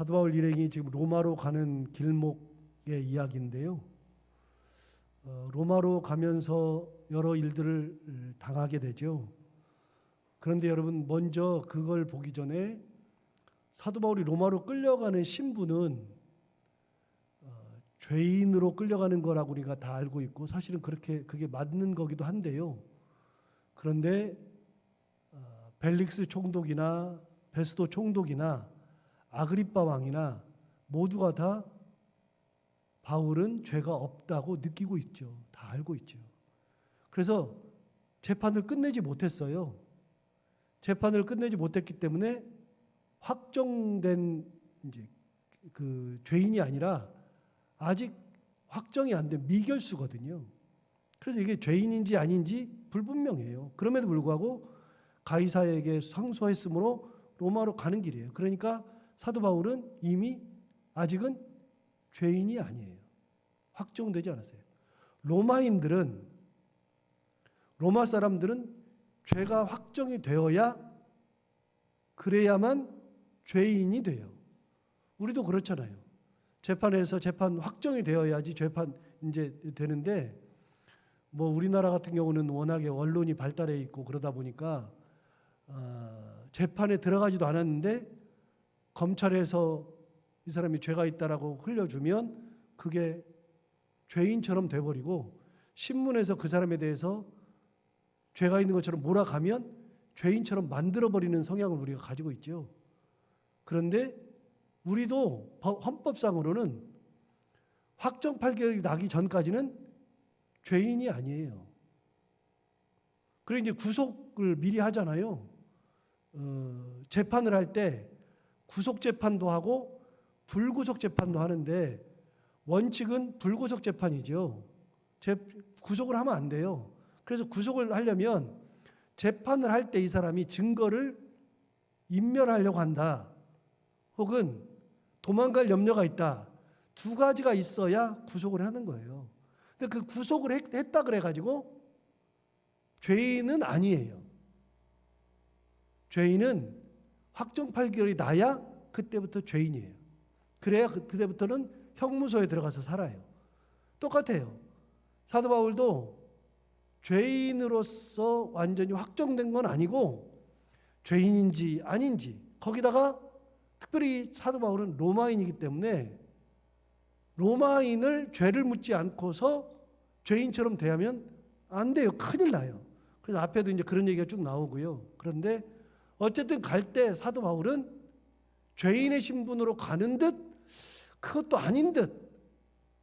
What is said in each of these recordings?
사도 바울 일행이 지금 로마로 가는 길목의 이야기인데요. 어, 로마로 가면서 여러 일들을 당하게 되죠. 그런데 여러분 먼저 그걸 보기 전에 사도 바울이 로마로 끌려가는 신분은 어, 죄인으로 끌려가는 거라고 우리가 다 알고 있고 사실은 그렇게 그게 맞는 거기도 한데요. 그런데 어, 벨릭스 총독이나 베스도 총독이나 아그리빠 왕이나 모두가 다 바울은 죄가 없다고 느끼고 있죠. 다 알고 있죠. 그래서 재판을 끝내지 못했어요. 재판을 끝내지 못했기 때문에 확정된 이제 그 죄인이 아니라 아직 확정이 안 된 미결수거든요. 그래서 이게 죄인인지 아닌지 불분명해요. 그럼에도 불구하고 가이사에게 상소했으므로 로마로 가는 길이에요. 그러니까 사도 바울은 이미 아직은 죄인이 아니에요. 확정되지 않았어요. 로마인들은 로마 사람들은 죄가 확정이 되어야 그래야만 죄인이 돼요. 우리도 그렇잖아요. 재판에서 재판 확정이 되어야지 재판 이제 되는데 뭐 우리나라 같은 경우는 워낙에 언론이 발달해 있고 그러다 보니까 어, 재판에 들어가지도 않았는데 검찰에서 이 사람이 죄가 있다라고 흘려주면 그게 죄인처럼 돼버리고 신문에서 그 사람에 대해서 죄가 있는 것처럼 몰아가면 죄인처럼 만들어버리는 성향을 우리가 가지고 있죠. 그런데 우리도 법- 헌법상으로는 확정 판결이 나기 전까지는 죄인이 아니에요. 그리고 이제 구속을 미리 하잖아요. 어, 재판을 할 때 구속 재판도 하고 불구속 재판도 하는데 원칙은 불구속 재판이죠. 재, 구속을 하면 안 돼요. 그래서 구속을 하려면 재판을 할 때 이 사람이 증거를 인멸하려고 한다. 혹은 도망갈 염려가 있다. 두 가지가 있어야 구속을 하는 거예요. 근데 그 구속을 했, 했다 그래가지고 죄인은 아니에요. 죄인은 확정 판결이 나야 그때부터 죄인이에요. 그래야 그- 그때부터는 형무소에 들어가서 살아요. 똑같아요. 사도 바울도 죄인으로서 완전히 확정된 건 아니고 죄인인지 아닌지 거기다가 특별히 사도 바울은 로마인이기 때문에 로마인을 죄를 묻지 않고서 죄인처럼 대하면 안 돼요. 큰일 나요. 그래서 앞에도 이제 그런 얘기가 쭉 나오고요. 그런데 어쨌든 갈 때 사도 바울은 죄인의 신분으로 가는 듯 그것도 아닌 듯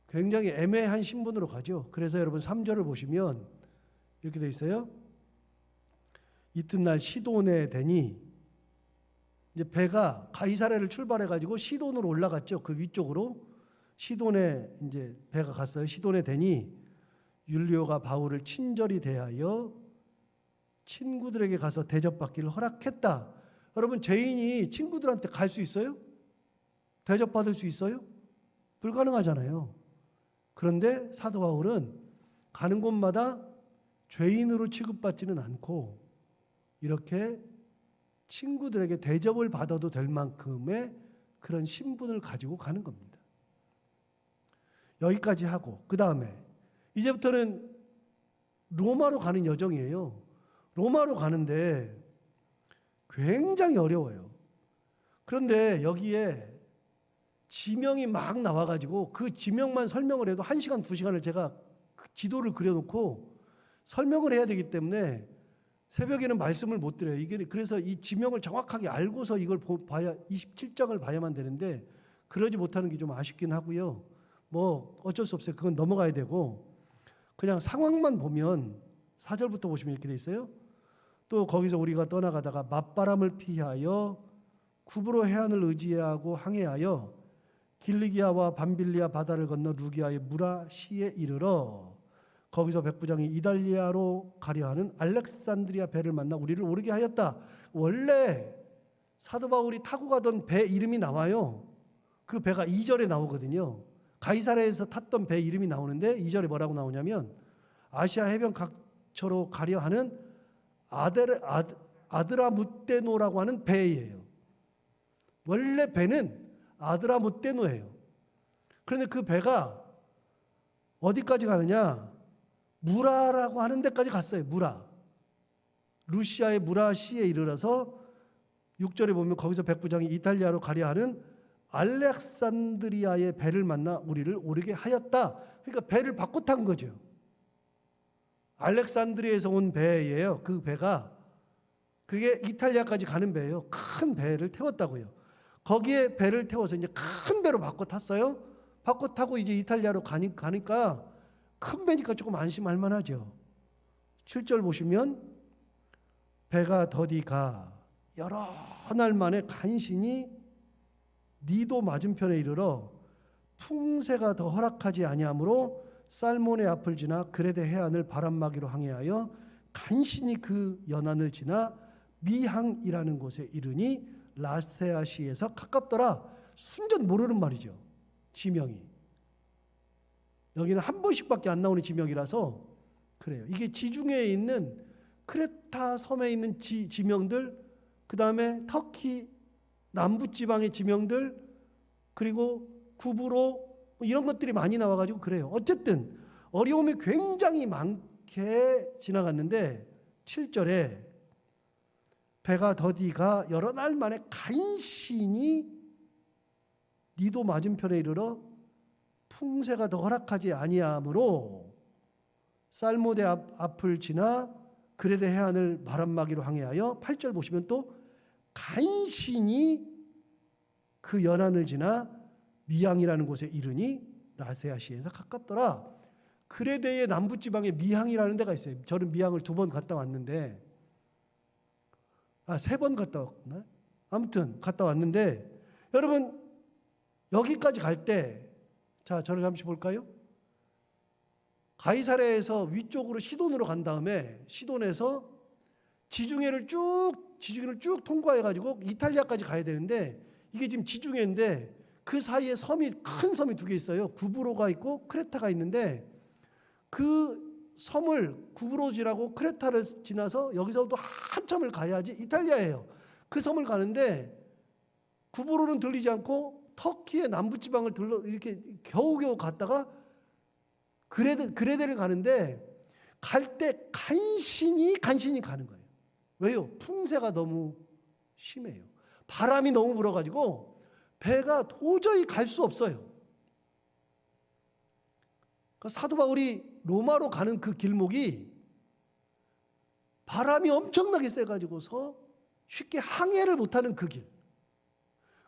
굉장히 애매한 신분으로 가죠. 그래서 여러분 3절을 보시면 이렇게 돼 있어요. 이튿날 시돈에 대니 이제 배가 가이사레를 출발해 가지고 시돈으로 올라갔죠. 그 위쪽으로 시돈에 이제 배가 갔어요. 시돈에 대니 율리오가 바울을 친절히 대하여 친구들에게 가서 대접받기를 허락했다. 여러분 죄인이 친구들한테 갈 수 있어요? 대접받을 수 있어요? 불가능하잖아요. 그런데 사도 바울은 가는 곳마다 죄인으로 취급받지는 않고 이렇게 친구들에게 대접을 받아도 될 만큼의 그런 신분을 가지고 가는 겁니다. 여기까지 하고 그 다음에 이제부터는 로마로 가는 여정이에요. 로마로 가는데 굉장히 어려워요. 그런데 여기에 지명이 막 나와가지고 그 지명만 설명을 해도 한 시간 두 시간을 제가 그 지도를 그려놓고 설명을 해야 되기 때문에 새벽에는 말씀을 못 드려요. 이게 그래서 이 지명을 정확하게 알고서 이걸 보- 봐야 27장을 봐야만 되는데 그러지 못하는 게 좀 아쉽긴 하고요. 뭐 어쩔 수 없어요. 그건 넘어가야 되고 그냥 상황만 보면 4절부터 보시면 이렇게 돼 있어요. 또 거기서 우리가 떠나가다가 맞바람을 피하여 구브로 해안을 의지하고 항해하여 길리기아와 밤빌리아 바다를 건너 루기아의 무라시에 이르러 거기서 백부장이 이달리아로 가려 하는 알렉산드리아 배를 만나 우리를 오르게 하였다. 원래 사도 바울이 타고 가던 배 이름이 나와요. 그 배가 2절에 나오거든요. 가이사라에서 탔던 배 이름이 나오는데 2절에 뭐라고 나오냐면 아시아 해변 각처로 가려 하는 아데르, 아드, 아드라무테노라고 하는 배예요. 원래 배는 아드라무떼노예요. 그런데 그 배가 어디까지 가느냐? 무라라고 하는 데까지 갔어요. 무라. 루시아의 무라시에 이르러서 6절에 보면 거기서 백부장이 이탈리아로 가려 하는 알렉산드리아의 배를 만나 우리를 오르게 하였다. 그러니까 배를 바꿔 탄 거죠. 알렉산드리아에서 온 배예요. 그 배가 그게 이탈리아까지 가는 배예요. 큰 배를 태웠다고요. 거기에 배를 태워서 이제 큰 배로 바꿔 탔어요. 바꿔 타고 이제 이탈리아로 가니, 가니까 큰 배니까 조금 안심할 만하죠. 7절 보시면 배가 더디가 여러 날 만에 간신히 니도 맞은편에 이르러 풍세가 더 허락하지 아니하므로 살몬의 앞을 지나 그레데 해안을 바람막이로 항해하여 간신히 그 연안을 지나 미항이라는 곳에 이르니 라스테아시에서 가깝더라. 순전 모르는 말이죠. 지명이. 여기는 한 번씩밖에 안 나오는 지명이라서 그래요. 이게 지중해에 있는 크레타 섬에 있는 지, 지명들, 그 다음에 터키 남부 지방의 지명들, 그리고 구부로 뭐 이런 것들이 많이 나와가지고 그래요. 어쨌든 어려움이 굉장히 많게 지나갔는데 7절에 배가 더디가 여러 날 만에 간신히 니도 맞은편에 이르러 풍세가 더 허락하지 아니하므로 쌀모대 앞, 앞을 지나 그레데 해안을 바람막이로 항해하여 8절 보시면 또 간신히 그 연안을 지나 미항이라는 곳에 이르니 라세아시에서 가깝더라. 그레데의 남부 지방에 미항이라는 데가 있어요. 저는 미항을 두 번 갔다 왔는데 아, 세 번 갔다 왔나? 아무튼 갔다 왔는데 여러분 여기까지 갈 때 자, 저를 잠시 볼까요? 가이사레에서 위쪽으로 시돈으로 간 다음에 시돈에서 지중해를 쭉 지중해를 쭉 통과해 가지고 이탈리아까지 가야 되는데 이게 지금 지중해인데 그 사이에 섬이 큰 섬이 두 개 있어요. 구브로가 있고 크레타가 있는데 그 섬을 구브로지라고 크레타를 지나서 여기서도 한참을 가야지 이탈리아예요. 그 섬을 가는데 구브로는 들리지 않고 터키의 남부 지방을 들러 이렇게 겨우겨우 갔다가 그레데 그레데를 가는데 갈 때 간신히 간신히 가는 거예요. 왜요? 풍세가 너무 심해요. 바람이 너무 불어가지고 배가 도저히 갈 수 없어요. 그 사도 바울이 로마로 가는 그 길목이 바람이 엄청나게 세가지고서 쉽게 항해를 못하는 그 길.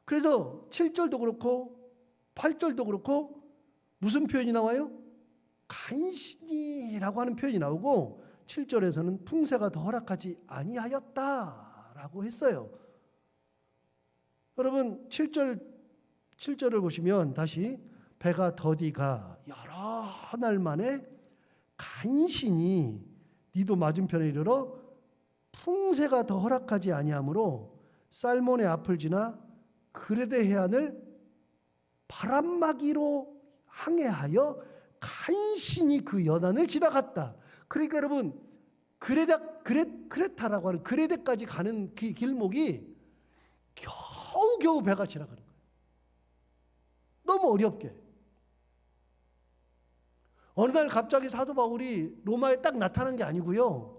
그래서 7절도 그렇고 8절도 그렇고 무슨 표현이 나와요? 간신히라고 하는 표현이 나오고 7절에서는 풍세가 더 허락하지 아니하였다라고 했어요. 여러분 7절 7절을 보시면 다시 배가 더디가 여러 날 만에 간신히 니도 맞은편에 이르러 풍세가 더 허락하지 아니하므로 살몬의 앞을 지나 그레데 해안을 바람막이로 항해하여 간신히 그 연안을 지나갔다. 그러니까 여러분 그레다 그레 크레타라고 하는 그레데까지 가는 그 길목이 겨 우겨우 배가 지나가는 거예요. 너무 어렵게. 어느 날 갑자기 사도 바울이 로마에 딱 나타난 게 아니고요.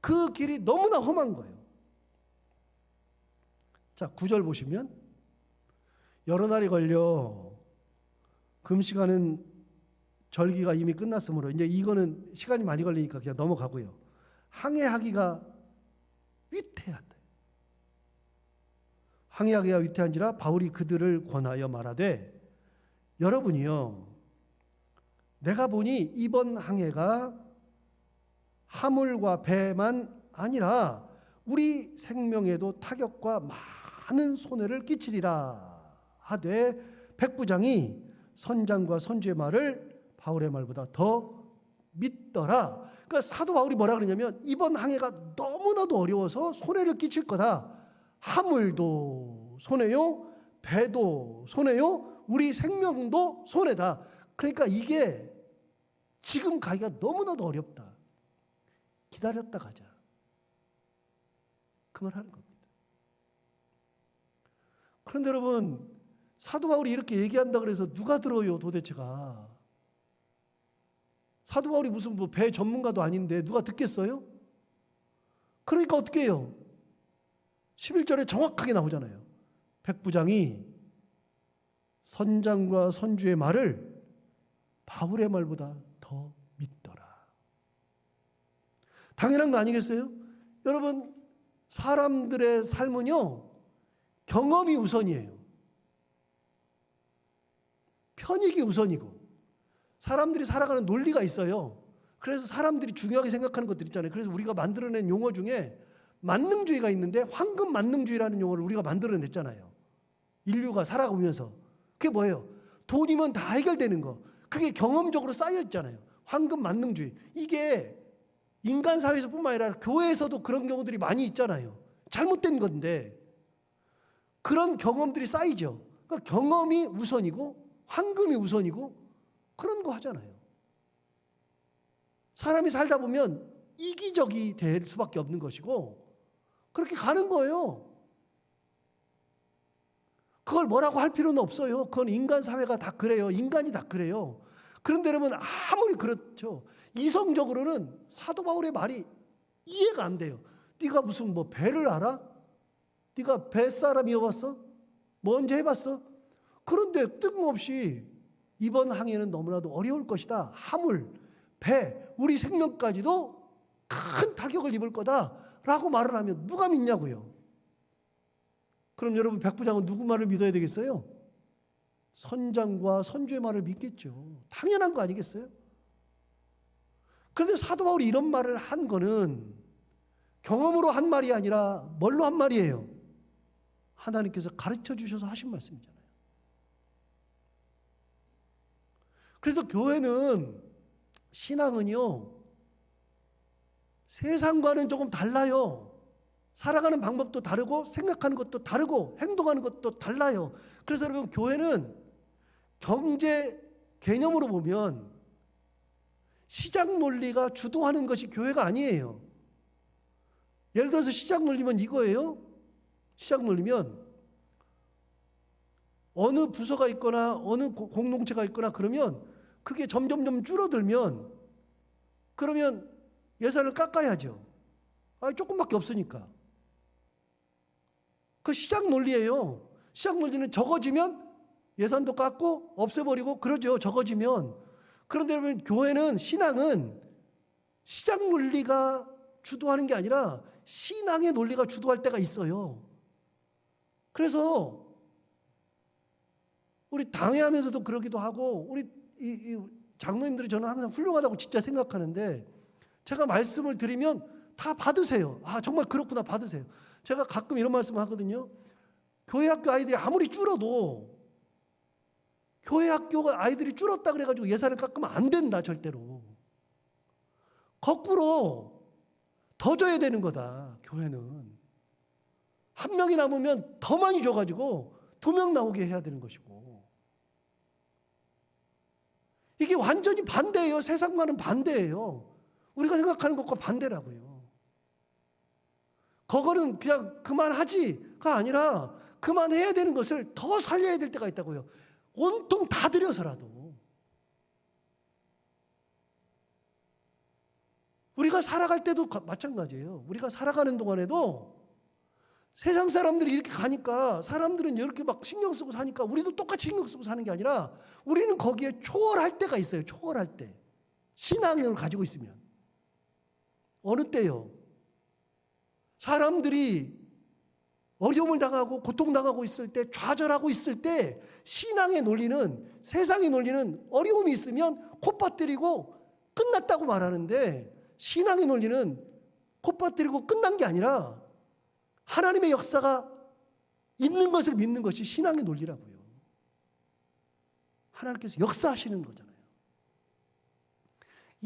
그 길이 너무나 험한 거예요. 자, 9절 보시면 여러 날이 걸려 금시간은 절기가 이미 끝났으므로 이제 이거는 시간이 많이 걸리니까 그냥 넘어가고요. 항해하기가 위태하다. 항해하기가 위태한지라 바울이 그들을 권하여 말하되 여러분이요 내가 보니 이번 항해가 하물과 배만 아니라 우리 생명에도 타격과 많은 손해를 끼치리라 하되 백부장이 선장과 선주의 말을 바울의 말보다 더 믿더라. 그러니까 사도 바울이 뭐라 그러냐면 이번 항해가 너무나도 어려워서 손해를 끼칠 거다. 하물도 손해요, 배도 손해요, 우리 생명도 손해다. 그러니까 이게 지금 가기가 너무나도 어렵다. 기다렸다 가자. 그 말 하는 겁니다. 그런데 여러분, 사도 바울이 이렇게 얘기한다 그래서 누가 들어요 도대체가 사도 바울이 무슨 뭐 배 전문가도 아닌데 누가 듣겠어요? 그러니까 어떻게 해요? 11절에 정확하게 나오잖아요. 백부장이 선장과 선주의 말을 바울의 말보다 더 믿더라. 당연한 거 아니겠어요? 여러분, 사람들의 삶은요, 경험이 우선이에요. 편익이 우선이고, 사람들이 살아가는 논리가 있어요. 그래서 사람들이 중요하게 생각하는 것들 있잖아요. 그래서 우리가 만들어낸 용어 중에 만능주의가 있는데 황금 만능주의라는 용어를 우리가 만들어냈잖아요. 인류가 살아가면서. 그게 뭐예요? 돈이면 다 해결되는 거. 그게 경험적으로 쌓여 있잖아요. 황금 만능주의. 이게 인간 사회에서뿐만 아니라 교회에서도 그런 경우들이 많이 있잖아요. 잘못된 건데 그런 경험들이 쌓이죠. 그러니까 경험이 우선이고 황금이 우선이고 그런 거 하잖아요. 사람이 살다 보면 이기적이 될 수밖에 없는 것이고 그렇게 가는 거예요. 그걸 뭐라고 할 필요는 없어요. 그건 인간 사회가 다 그래요. 인간이 다 그래요. 그런데 여러분 아무리 그렇죠. 이성적으로는 사도 바울의 말이 이해가 안 돼요. 네가 무슨 뭐 배를 알아? 네가 뱃사람이어봤어? 뭐 언제 해봤어? 그런데 뜬금없이 이번 항해는 너무나도 어려울 것이다. 하물, 배, 우리 생명까지도 큰 타격을 입을 거다 라고 말을 하면 누가 믿냐고요. 그럼 여러분 백부장은 누구 말을 믿어야 되겠어요? 선장과 선주의 말을 믿겠죠. 당연한 거 아니겠어요? 그런데 사도 바울이 이런 말을 한 거는 경험으로 한 말이 아니라 뭘로 한 말이에요? 하나님께서 가르쳐 주셔서 하신 말씀이잖아요. 그래서 교회는 신앙은요, 세상과는 조금 달라요. 살아가는 방법도 다르고, 생각하는 것도 다르고, 행동하는 것도 달라요. 그래서 여러분, 교회는 경제 개념으로 보면 시장 논리가 주도하는 것이 교회가 아니에요. 예를 들어서 시장 논리면 이거예요. 시장 논리면 어느 부서가 있거나 어느 고- 공동체가 있거나 그러면 그게 점점점 줄어들면 그러면 예산을 깎아야죠. 아, 조금밖에 없으니까. 그 시장 논리예요. 시장 논리는 적어지면 예산도 깎고 없애버리고 그러죠. 적어지면. 그런데 여러분 교회는 신앙은 시장 논리가 주도하는 게 아니라 신앙의 논리가 주도할 때가 있어요. 그래서 우리 당회하면서도 그러기도 하고 우리 이, 이 장로님들이 저는 항상 훌륭하다고 진짜 생각하는데 제가 말씀을 드리면 다 받으세요. 아 정말 그렇구나 받으세요. 제가 가끔 이런 말씀 하거든요. 교회 학교 아이들이 아무리 줄어도 교회 학교가 아이들이 줄었다 그래가지고 예산을 깎으면 안 된다 절대로. 거꾸로 더 줘야 되는 거다 교회는. 한 명이 남으면 더 많이 줘가지고 두 명 나오게 해야 되는 것이고. 이게 완전히 반대예요. 세상과는 반대예요. 우리가 생각하는 것과 반대라고요. 그거는 그냥 그만하지가 아니라 그만해야 되는 것을 더 살려야 될 때가 있다고요. 온통 다 들여서라도. 우리가 살아갈 때도 가- 마찬가지예요. 우리가 살아가는 동안에도 세상 사람들이 이렇게 가니까 사람들은 이렇게 막 신경 쓰고 사니까 우리도 똑같이 신경 쓰고 사는 게 아니라 우리는 거기에 초월할 때가 있어요. 초월할 때. 신앙을 가지고 있으면. 어느 때요? 사람들이 어려움을 당하고 고통당하고 있을 때 좌절하고 있을 때 신앙의 논리는 세상의 논리는 어려움이 있으면 콧바뜨리고 끝났다고 말하는데 신앙의 논리는 콧바뜨리고 끝난 게 아니라 하나님의 역사가 있는 것을 믿는 것이 신앙의 논리라고요. 하나님께서 역사하시는 거잖아요.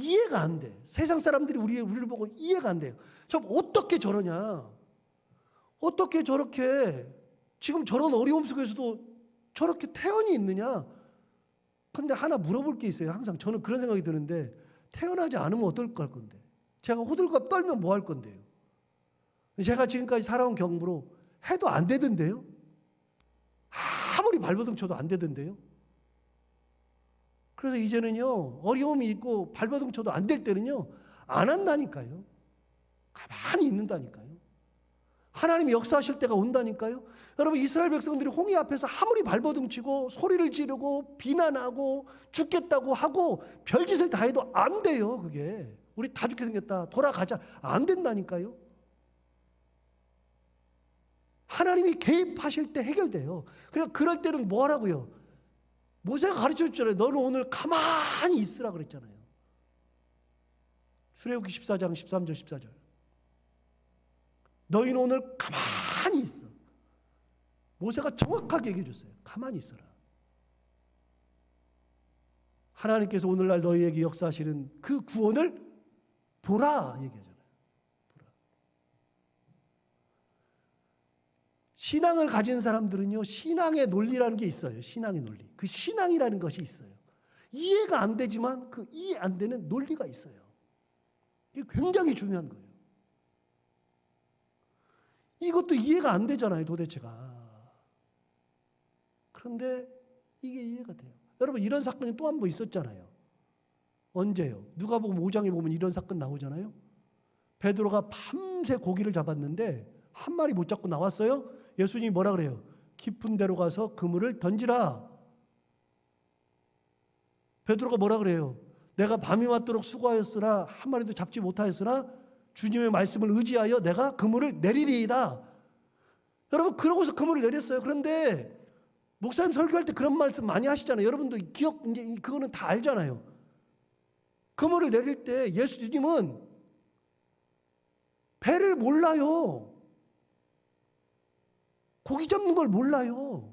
이해가 안 돼. 세상 사람들이 우리, 우리를 보고 이해가 안 돼요. 참, 어떻게 저러냐? 어떻게 저렇게 지금 저런 어려움 속에서도 저렇게 태연이 있느냐? 근데 하나 물어볼 게 있어요. 항상 저는 그런 생각이 드는데 태어나지 않으면 어떨 걸 건데? 제가 호들갑 떨면 뭐 할 건데요? 제가 지금까지 살아온 경험으로 해도 안 되던데요? 아무리 발버둥 쳐도 안 되던데요. 그래서 이제는요 어려움이 있고 발버둥 쳐도 안 될 때는요 안 한다니까요. 가만히 있는다니까요. 하나님이 역사하실 때가 온다니까요. 여러분 이스라엘 백성들이 홍해 앞에서 아무리 발버둥 치고 소리를 지르고 비난하고 죽겠다고 하고 별짓을 다 해도 안 돼요. 그게 우리 다 죽게 생겼다 돌아가자 안 된다니까요. 하나님이 개입하실 때 해결돼요. 그러니까 그럴 때는 뭐 하라고요? 모세가 가르쳐 줬잖아요. 너는 오늘 가만히 있으라 그랬잖아요. 출애굽기 14장 13절 14절. 너희는 오늘 가만히 있어. 모세가 정확하게 얘기해 줬어요. 가만히 있어라. 하나님께서 오늘날 너희에게 역사하시는 그 구원을 보라 얘기하잖아요. 보라. 신앙을 가진 사람들은요, 신앙의 논리라는 게 있어요. 신앙의 논리. 그 신앙이라는 것이 있어요. 이해가 안 되지만 그 이해 안 되는 논리가 있어요. 이게 굉장히 중요한 거예요. 이것도 이해가 안 되잖아요, 도대체가. 그런데 이게 이해가 돼요. 여러분 이런 사건이 또 한 번 있었잖아요. 언제요? 누가 보면 5장에 보면 이런 사건 나오잖아요. 베드로가 밤새 고기를 잡았는데 한 마리 못 잡고 나왔어요. 예수님이 뭐라 그래요? 깊은 데로 가서 그물을 던지라. 베드로가 뭐라 그래요? 내가 밤이 맞도록 수고하였으나 한 마리도 잡지 못하였으나 주님의 말씀을 의지하여 내가 그물을 내리리이다. 여러분 그러고서 그물을 내렸어요. 그런데 목사님 설교할 때 그런 말씀 많이 하시잖아요. 여러분도 기억 이제 이- 그거는 다 알잖아요. 그물을 내릴 때 예수님은 배를 몰라요. 고기 잡는 걸 몰라요.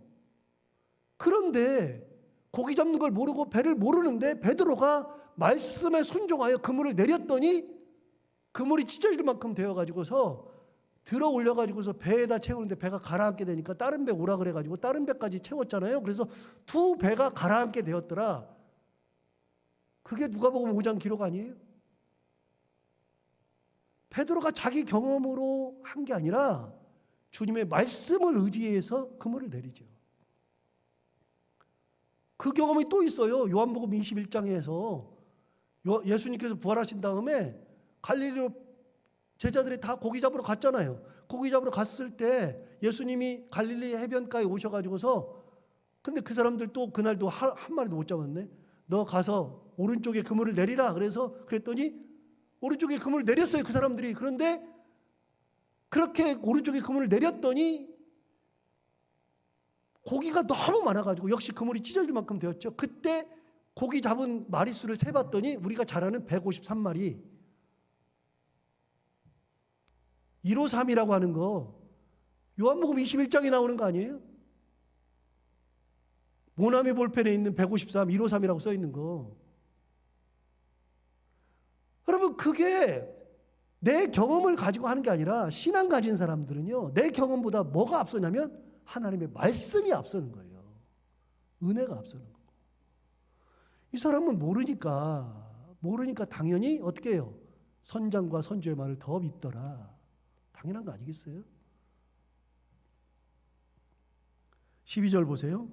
그런데 고기 잡는 걸 모르고 배를 모르는데 베드로가 말씀에 순종하여 그물을 내렸더니 그물이 찢어질 만큼 되어 가지고서 들어 올려 가지고서 배에다 채우는데 배가 가라앉게 되니까 다른 배 오라 그래 가지고 다른 배까지 채웠잖아요. 그래서 두 배가 가라앉게 되었더라. 그게 누가 보면 5장 기록 아니에요? 베드로가 자기 경험으로 한 게 아니라 주님의 말씀을 의지해서 그물을 내리죠. 그 경험이 또 있어요. 요한복음 21장에서 예수님께서 부활하신 다음에 갈릴리로 제자들이 다 고기 잡으러 갔잖아요. 고기 잡으러 갔을 때 예수님이 갈릴리 해변가에 오셔가지고서 근데 그 사람들 또 그날도 한, 한 마리도 못 잡았네. 너 가서 오른쪽에 그물을 내리라. 그래서 그랬더니 오른쪽에 그물을 내렸어요. 그 사람들이. 그런데 그렇게 오른쪽에 그물을 내렸더니 고기가 너무 많아가지고 역시 그물이 찢어질 만큼 되었죠. 그때 고기 잡은 마리수를 세봤더니 우리가 잘 아는 153마리. 153이라고 하는 거 요한복음 21장에 나오는 거 아니에요? 모나미 볼펜에 있는 153, 153이라고 써 있는 거. 여러분 그게 내 경험을 가지고 하는 게 아니라 신앙 가진 사람들은요. 내 경험보다 뭐가 앞서냐면 하나님의 말씀이 앞서는 거예요. 은혜가 앞서는 거고. 이 사람은 모르니까 모르니까 당연히 어떻게 해요? 선장과 선주의 말을 더 믿더라. 당연한 거 아니겠어요? 12절 보세요.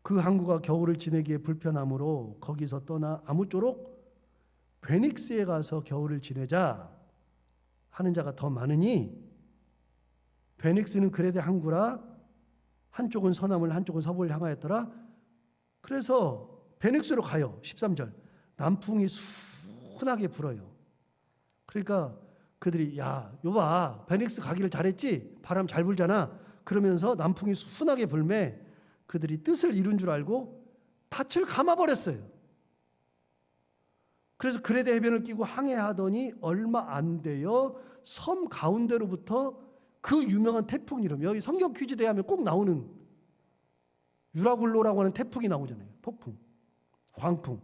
그 항구가 겨울을 지내기에 불편하므로 거기서 떠나 아무쪼록 베닉스에 가서 겨울을 지내자 하는 자가 더 많으니 베닉스는 그레데 항구라 한쪽은 서남을 한쪽은 서부를 향하였더라. 그래서 베닉스로 가요. 13절. 남풍이 순하게 불어요. 그러니까 그들이 야, 요봐. 베닉스 가기를 잘했지? 바람 잘 불잖아. 그러면서 남풍이 순하게 불매 그들이 뜻을 이룬 줄 알고 닻을 감아 버렸어요. 그래서 그레데 해변을 끼고 항해하더니 얼마 안 되어 섬 가운데로부터 그 유명한 태풍 이름 여기 성경 퀴즈 대하면 꼭 나오는 유라굴로라고 하는 태풍이 나오잖아요. 폭풍, 광풍.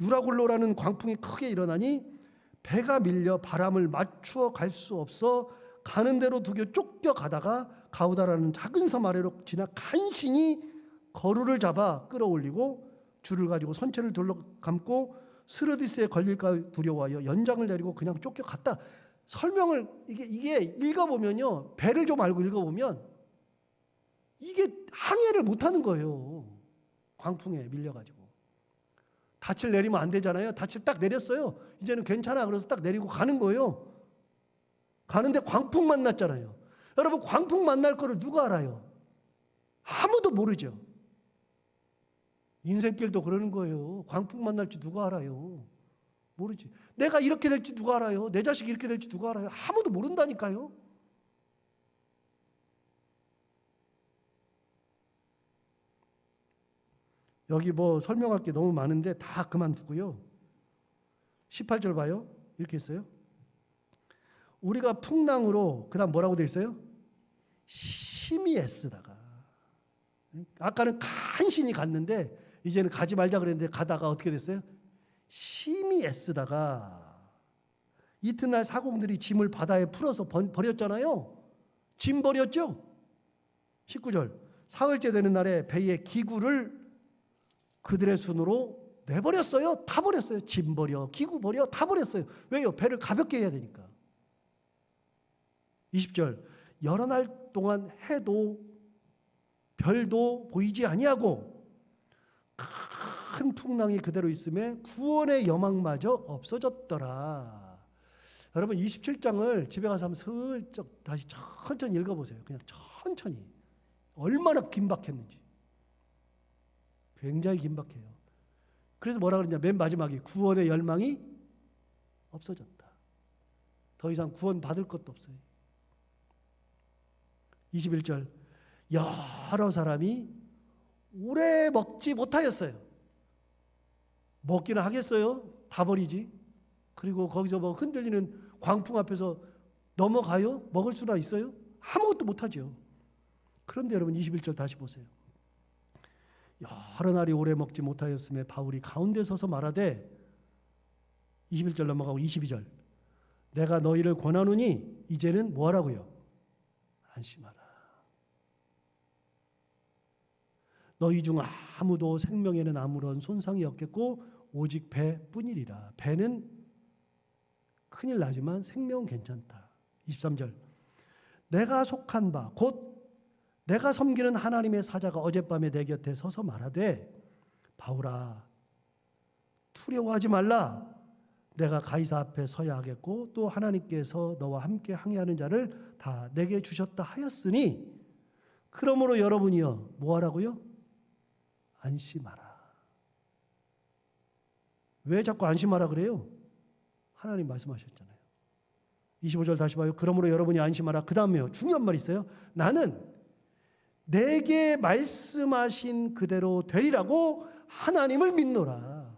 유라굴로라는 광풍이 크게 일어나니 배가 밀려 바람을 맞추어 갈 수 없어 가는 대로 두겨 쫓겨 가다가 가우다라는 작은 섬 아래로 지나 간신히 거루를 잡아 끌어올리고 줄을 가지고 선체를 둘러 감고 스르디스에 걸릴까 두려워하여 연장을 내리고 그냥 쫓겨갔다. 설명을 이게 이게 읽어보면요 배를 좀 알고 읽어보면 이게 항해를 못하는 거예요. 광풍에 밀려가지고. 닻을 내리면 안 되잖아요. 닻을 딱 내렸어요. 이제는 괜찮아. 그래서 딱 내리고 가는 거예요. 가는데 광풍 만났잖아요. 여러분 광풍 만날 거를 누가 알아요? 아무도 모르죠. 인생길도 그러는 거예요. 광풍 만날지 누가 알아요? 모르지. 내가 이렇게 될지 누가 알아요? 내 자식이 이렇게 될지 누가 알아요? 아무도 모른다니까요. 여기 뭐 설명할 게 너무 많은데 다 그만두고요. 18절 봐요. 이렇게 했어요. 우리가 풍랑으로 그다음 뭐라고 돼 있어요? 심히 애쓰다가 아까는 간신히 갔는데 이제는 가지 말자 그랬는데 가다가 어떻게 됐어요? 심히 애쓰다가 이튿날 사공들이 짐을 바다에 풀어서 번- 버렸잖아요. 짐 버렸죠? 19절. 사흘째 되는 날에 배의 기구를 그들의 손으로 내버렸어요. 타 버렸어요. 짐 버려, 기구 버려, 타 버렸어요. 왜요? 배를 가볍게 해야 되니까. 20절. 여러 날 동안 해도 별도 보이지 아니하고 큰 풍랑이 그대로 있음에 구원의 여망마저 없어졌더라. 여러분 27장을 집에 가서 한번 슬쩍 다시 천천히 읽어보세요. 그냥 천천히 얼마나 긴박했는지 굉장히 긴박해요. 그래서 뭐라 그러냐 맨 마지막에 구원의 열망이 없어졌다. 더 이상 구원 받을 것도 없어요. 21절 여러 사람이 오래 먹지 못하였어요. 먹기는 하겠어요? 다 버리지. 그리고 거기서 뭐 흔들리는 광풍 앞에서 넘어가요? 먹을 수나 있어요? 아무것도 못하죠. 그런데 여러분 21절 다시 보세요. 여러 날이 오래 먹지 못하였음에 바울이 가운데 서서 말하되 21절 넘어가고 22절 내가 너희를 권하노니 이제는 뭐하라고요? 안심하라. 너희 중 아무도 생명에는 아무런 손상이 없겠고 오직 배뿐이리라. 배는 큰일 나지만 생명은 괜찮다. 23절. 내가 속한 바 곧 내가 섬기는 하나님의 사자가 어젯밤에 내 곁에 서서 말하되 바울아 두려워하지 말라. 내가 가이사 앞에 서야 하겠고 또 하나님께서 너와 함께 항해하는 자를 다 내게 주셨다 하였으니 그러므로 여러분이여 뭐 하라고요? 안심하라. 왜 자꾸 안심하라 그래요? 하나님 말씀하셨잖아요. 25절 다시 봐요. 그러므로 여러분이 안심하라. 그 다음에요. 중요한 말 있어요. 나는 내게 말씀하신 그대로 되리라고 하나님을 믿노라.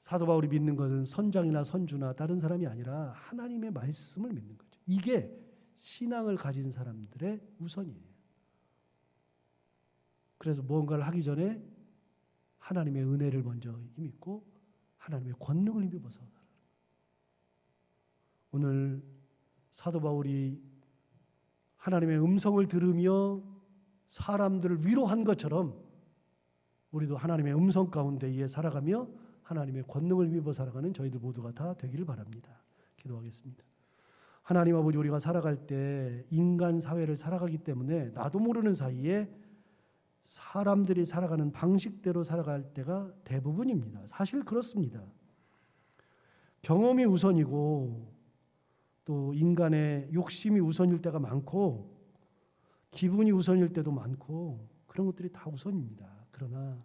사도 바울이 믿는 것은 선장이나 선주나 다른 사람이 아니라 하나님의 말씀을 믿는 거죠. 이게 신앙을 가진 사람들의 우선이에요. 그래서 무언가를 하기 전에 하나님의 은혜를 먼저 힘입고 하나님의 권능을 힘입어서 오늘 사도 바울이 하나님의 음성을 들으며 사람들을 위로한 것처럼 우리도 하나님의 음성 가운데에 살아가며 하나님의 권능을 힘입어 살아가는 저희들 모두가 다 되기를 바랍니다. 기도하겠습니다. 하나님 아버지 우리가 살아갈 때 인간 사회를 살아가기 때문에 나도 모르는 사이에 사람들이 살아가는 방식대로 살아갈 때가 대부분입니다. 사실 그렇습니다. 경험이 우선이고 또 인간의 욕심이 우선일 때가 많고 기분이 우선일 때도 많고 그런 것들이 다 우선입니다. 그러나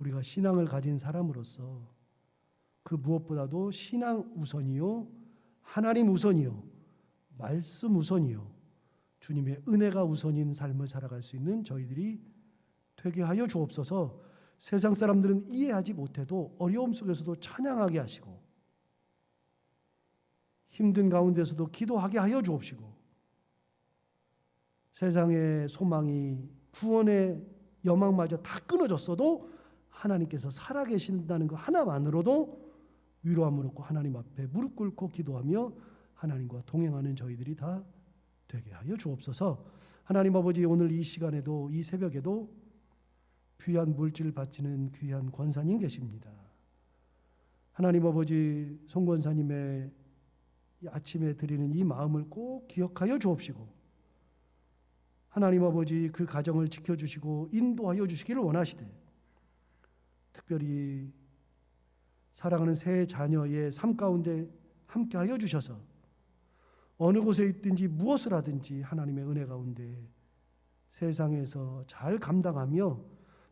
우리가 신앙을 가진 사람으로서 그 무엇보다도 신앙 우선이요 하나님 우선이요 말씀 우선이요 주님의 은혜가 우선인 삶을 살아갈 수 있는 저희들이 되게 하여 주옵소서. 세상 사람들은 이해하지 못해도 어려움 속에서도 찬양하게 하시고 힘든 가운데서도 기도하게 하여 주옵시고 세상의 소망이 구원의 여망마저 다 끊어졌어도 하나님께서 살아계신다는 것 하나만으로도 위로함을 얻고 하나님 앞에 무릎 꿇고 기도하며 하나님과 동행하는 저희들이 다 되게 하여 주옵소서. 하나님 아버지 오늘 이 시간에도 이 새벽에도 귀한 물질 바치는 귀한 권사님 계십니다. 하나님 아버지 송 권사님의 이 아침에 드리는 이 마음을 꼭 기억하여 주옵시고 하나님 아버지 그 가정을 지켜주시고 인도하여 주시기를 원하시되 특별히 사랑하는 새 자녀의 삶 가운데 함께하여 주셔서 어느 곳에 있든지 무엇을 하든지 하나님의 은혜 가운데 세상에서 잘 감당하며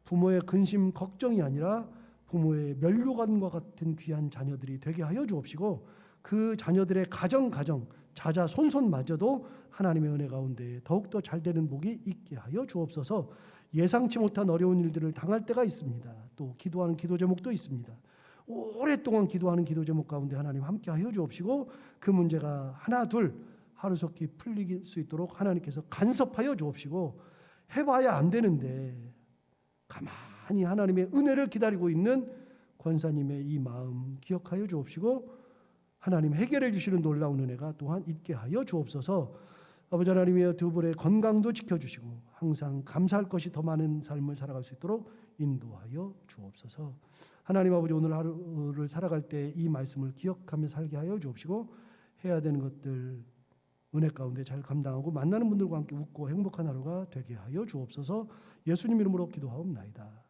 부모의 근심 걱정이 아니라 부모의 면류관과 같은 귀한 자녀들이 되게 하여 주옵시고 그 자녀들의 가정 가정 자자 손손마저도 하나님의 은혜 가운데 더욱더 잘 되는 복이 있게 하여 주옵소서. 예상치 못한 어려운 일들을 당할 때가 있습니다. 또 기도하는 기도 제목도 있습니다. 오랫동안 기도하는 기도 제목 가운데 하나님 함께 하여 주옵시고 그 문제가 하나 둘 하루속히 풀릴 수 있도록 하나님께서 간섭하여 주옵시고 해봐야 안 되는데 가만히 하나님의 은혜를 기다리고 있는 권사님의 이 마음 기억하여 주옵시고 하나님 해결해 주시는 놀라운 은혜가 또한 있게 하여 주옵소서. 아버지 하나님의 두 분의 건강도 지켜주시고 항상 감사할 것이 더 많은 삶을 살아갈 수 있도록 인도하여 주옵소서. 하나님 아버지 오늘 하루를 살아갈 때 이 말씀을 기억하며 살게 하여 주옵시고 해야 되는 것들 은혜 가운데 잘 감당하고 만나는 분들과 함께 웃고 행복한 하루가 되게 하여 주옵소서. 예수님 이름으로 기도하옵나이다.